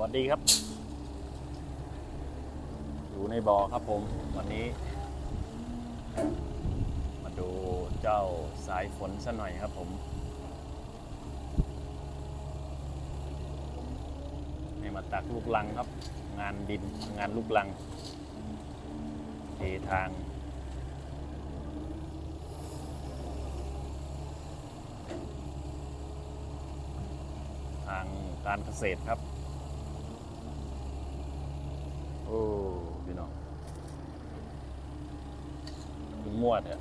วัสดีครับ อยู่ในบ่อครับผมวันนี้ มาดูเจ้าสายฝนซะหน่อยครับผม ให้มาตักลูกลังครับ งานดินงานลูกลังเททางทางการเกษตรครับ โอ้พี่น้องมันมั่วเนี่ย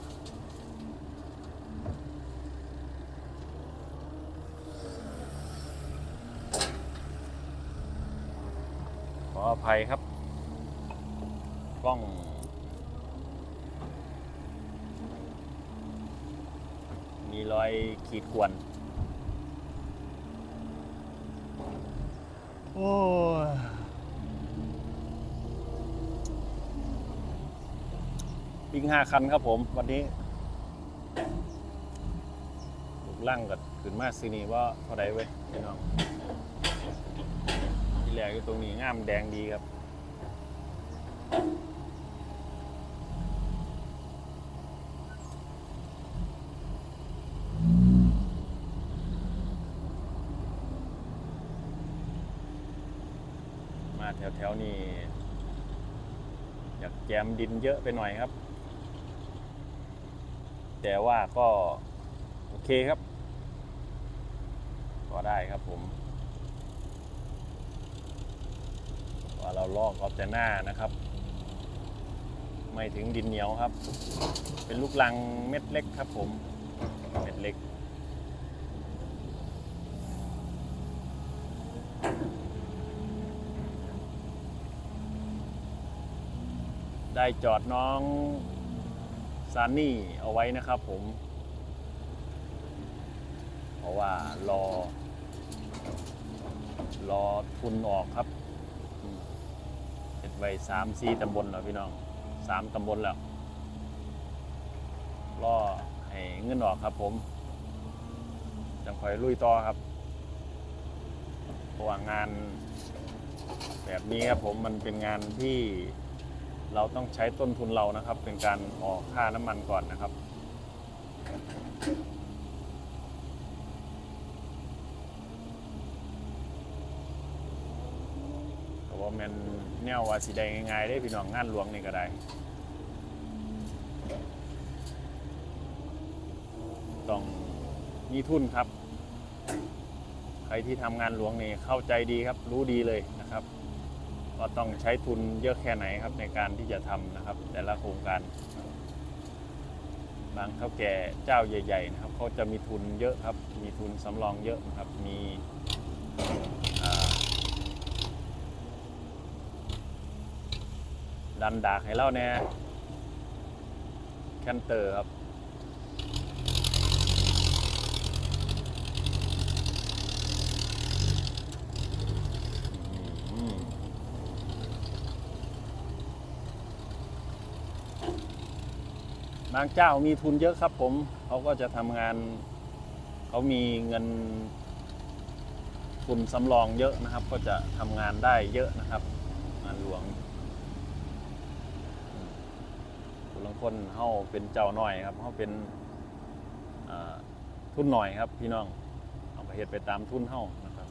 ขออภัยครับกล้อง มีรอยขีดข่วน โอ้ ยปิ้งห้าคันครับผม วันนี้ลูกล่างกับขึ้นมาซีนีว่าเท่าไรเว้ยพี่น้องที่แรกอยู่ตรงนี้งามแดงดีครับมาแถวแถวๆนี้อยากแจมดินเยอะไปหน่อยครับ แต่ว่าก็โอเคครับ ก็ได้ครับผม ว่าเราลอกออกแต่หน้านะครับ ไม่ถึงดินเหนียวครับ เป็นลูกลังเม็ดเล็กครับผม เม็ดเล็กได้จอดน้อง ซานนี่เอาไว้นะครับผม เพราะว่ารอ รอทุนออกครับเสร็จไว้สามสี่ตำบลแล้วพี่น้องสามตำบลแล้ว รอให้เงินออกครับผมจังคอยลุยต่อครับเพราะว่างานแบบนี้ครับผมมันเป็นงานที่ เราต้องใช้ต้นทุนเรานะครับ เป็นการออกค่าน้ำมันก่อนนะครับ แต่ว่ามันแนวว่าสิได้ง่ายๆได้พี่น้องงานหลวงนี่ก็ได้ต้องมีทุนครับ ใครที่ทำงานหลวงนี่เข้าใจดีครับรู้ดีเลยนะ ก็ต้องใช้ทุนเยอะแค่ไหนครับในการที่จะทำนะครับ แต่ละโครงการ บางเท่าแก่เจ้าใหญ่ ๆ นะครับเขาจะมีทุนเยอะครับ มีทุนสำรองเยอะนะครับ มีดันดากให้เล่าแน่แคนเตอร์ครับ บางเจ้ามีทุนเยอะครับผมเขาก็จะทำงานเขามีเงินทุนสำรองเยอะนะครับ ก็จะทำงานได้เยอะนะครับ งานหลวงอืมผู้ลางคนเขาเป็นเจ้าหน่อยครับเขาเป็นทุนหน่อยครับ พี่น้องเอาไปเหตุไปตามทุนเขานะครับ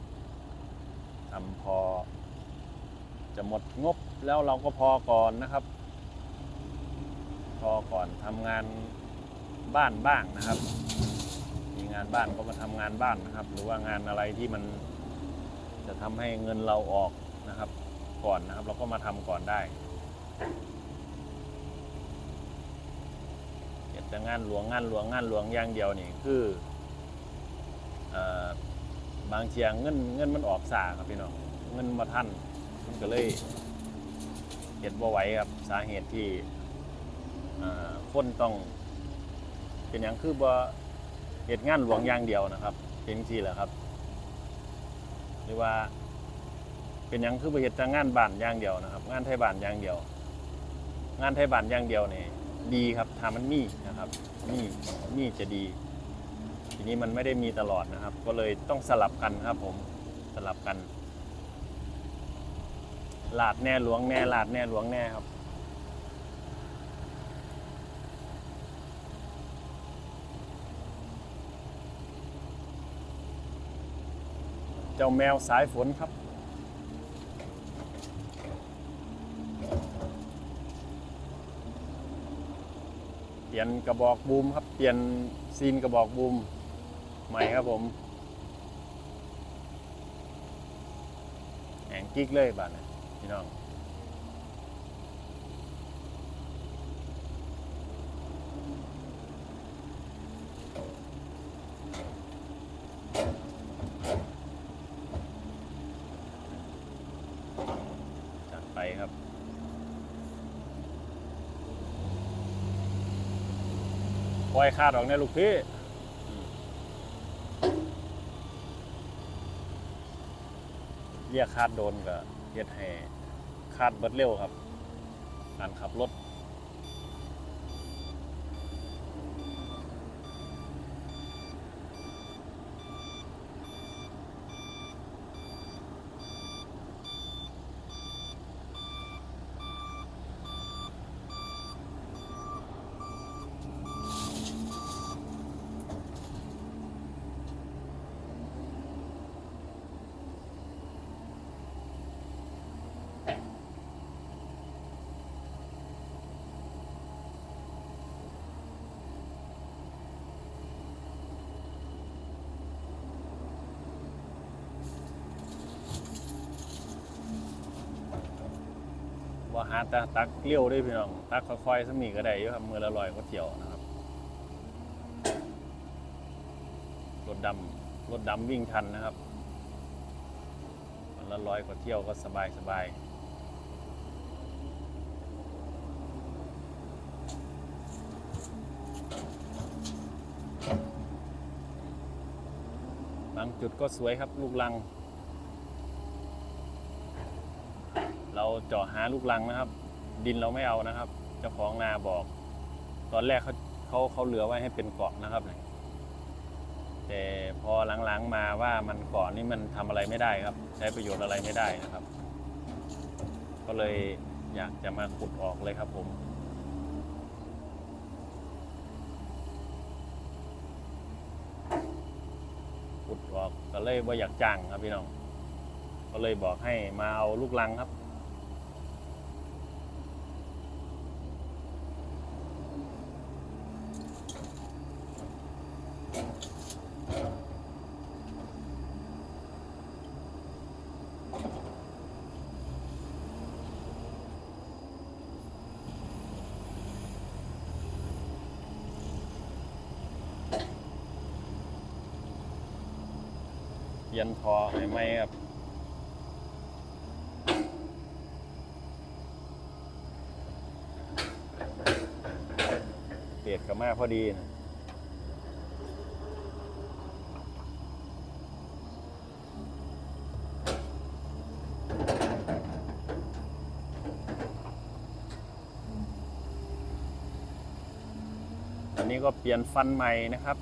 ทำพอจะหมดงบแล้วเราก็พอก่อนนะครับ พอก่อนทำงานบ้านบ้างนะครับ มีงานบ้านก็มาทำงานบ้านนะครับ หรือว่างานอะไรที่มันจะทำให้เงินเราออกนะครับ ก่อนนะครับ เราก็มาทำก่อนได้เก็บแต่งานหลวงงานหลวงงานหลวงอย่างเดียวนี่คืออบางเทียงเงินเงินมันออกสาครับพี่น้องเงินมาท่านมันก็เลยเห็นว่าไหวครับสาเหตุที่ คนต้องเป็นอย่างคือว่าเหตุงานหลวงอย่างเดียวนะครับเป็นที่แหละครับ หรือว่าเป็นอย่างคือบ่เหตุงานบ้านอย่างเดียวนะครับ งานไทยบ้านอย่างเดียว งานไทยบ้านอย่างเดียวเนี่ยดีครับถ้ามันมีนะครับมีมีจะดี ทีนี้มันไม่ได้มีตลอดนะครับ ก็เลยต้องสลับกันครับ ผมสลับกันลาดแน่หลวงแน่ลาดแน่หลวงแน่ครับ เจ้าแมวสายฝนครับ เปลี่ยนกระบอกบูมครับ เปลี่ยนซีนกระบอกบูมใหม่ครับผมแหงกิ๊กเลยบ้านนะพี่น้อง จัดไปครับ ปล่อยคาดออกในลูกพี่เรียกคาดโดนกับเฮ็ดให้คาดเบิดเร็วครับการขับรถ หาตาตักเลี้ยวได้พี่น้องตักค่อยๆสมีก็ได้ยครับมือละลอยก็เที่ยวนะครับรถดำรถดำวิ่งทันนะครับละร้อยกว่าเที่ยวก็สบายสบายบางจุดก็สวยครับลูกลัง เราเจาะหาลูกลังนะครับ ดินเราไม่เอานะครับเจ้าของนาบอก ตอนแรกเขาเขาเขาเหลือไว้ให้เป็นเกาะนะครับเนี่ยแต่พอหลังๆมาว่ามันเกาะนี่มันทำอะไรไม่ได้ครับ ใช้ประโยชน์อะไรไม่ได้นะครับ ก็เลยอยากจะมาขุดออกเลยครับผมขุดออกก็เลยว่าอยากจ้างครับพี่น้อง ก็เลยบอกให้มาเอาลูกลังครับ เย็นพอให้ไหมครับเปียกกับมาพอดีนะตอนนี้ก็เปลี่ยนฟันใหม่นะครับ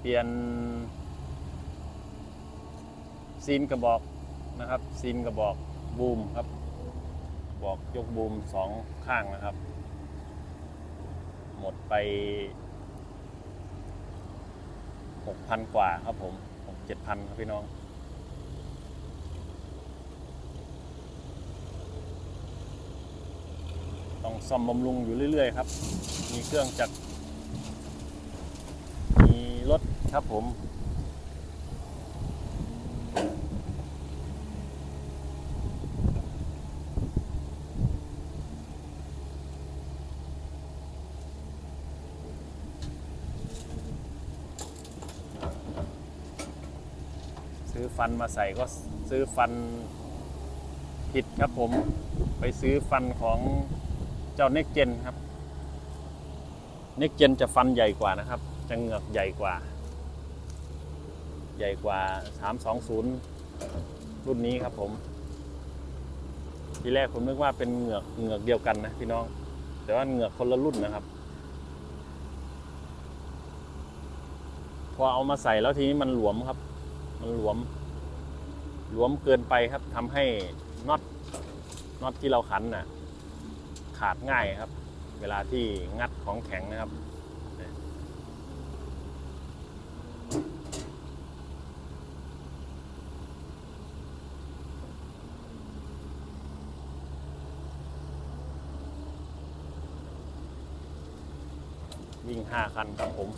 เปลี่ยน ซีนกระบอกนะครับ ซีนกระบอกบูมครับ บอกยกบูมสองข้างนะครับ หมดไปหกพันกว่าครับผมหกเจ็ดพันครับพี่น้อง ต้องซ่อมบำรุงอยู่เรื่อย ๆ ครับ มีเครื่องจักรมีรถครับผม ฟันมาใส่ก็ซื้อฟันผิดครับผมไปซื้อฟันของเจ้าเน็กเจนครับเน็กเจนจะฟันใหญ่กว่านะครับ จะเหงือกใหญ่กว่า ใหญ่กว่า 320 รุ่นนี้ครับผม ทีแรกผมนึกว่าเป็นเหงือกเหงือกเดียวกันนะพี่น้อง แต่ว่าเหงือกคนละรุ่นนะครับ พอเอามาใส่แล้วทีนี้มันหลวมครับ มันหลวม หลวมเกินไปครับทำให้น็อตน็อตที่เราขันน่ะขาดง่ายครับ เวลาที่งัดของแข็งนะครับวิ่งห้าคันครับผม